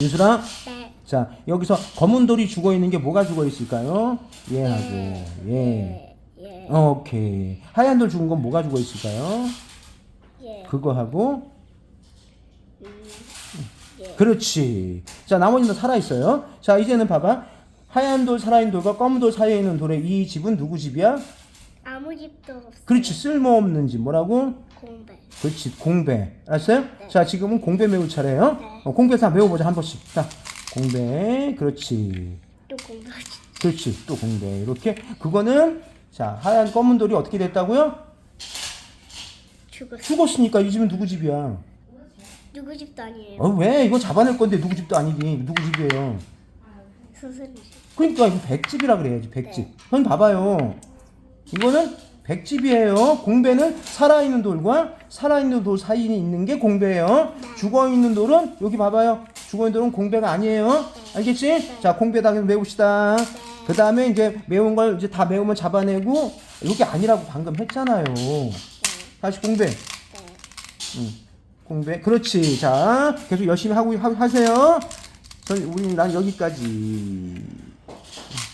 윤수랑 네. 자 여기서 검은 돌이 죽어 있는 게 뭐가 죽어 있을까요? 얘하고 얘. 예. 예. 오케이. 하얀 돌 죽은 건 뭐가 죽어 있을까요? 예. 그거 하고 음. 예. 그렇지. 자 나머지는 살아 있어요. 자 이제는 봐봐. 하얀 돌, 살아있는 돌과 검은 돌 사이에 있는 돌의 이 집은 누구 집이야? 아무 집도 없어. 그렇지 쓸모없는 집 뭐라고? 공배. 그렇지 공배 알았어요? 자 지금은 공배 외울 차례예요. 네. 어, 공배 다 외워보자 한 번씩. 자 공배 그렇지. 또 공배하지. 그렇지 또 공배 이렇게 그거는 자 하얀 검은 돌이 어떻게 됐다고요? 죽었어. 죽었으니까 이 집은 누구 집이야? 누구 집도 아니에요. 어 왜 이거 잡아낼 건데 누구 집도 아니지 누구 집이에요? 스승 집. 그러니까 이거 백집이라 그래야지 백집. 형 봐봐요. 이거는 백집이에요. 공배는 살아있는 돌과 살아있는 돌 사이에 있는 게 공배예요. 죽어있는 돌은 여기 봐봐요. 죽어있는 돌은 공배가 아니에요. 알겠지? 자 공배 다 외웁시다. 그 다음에 이제 매운 걸 이제 다 매우면 잡아내고 이게 아니라고 방금 했잖아요. 다시 공배. 네. 응. 공배. 그렇지. 자 계속 열심히 하고 하, 하세요. 전 우리 난 여기까지.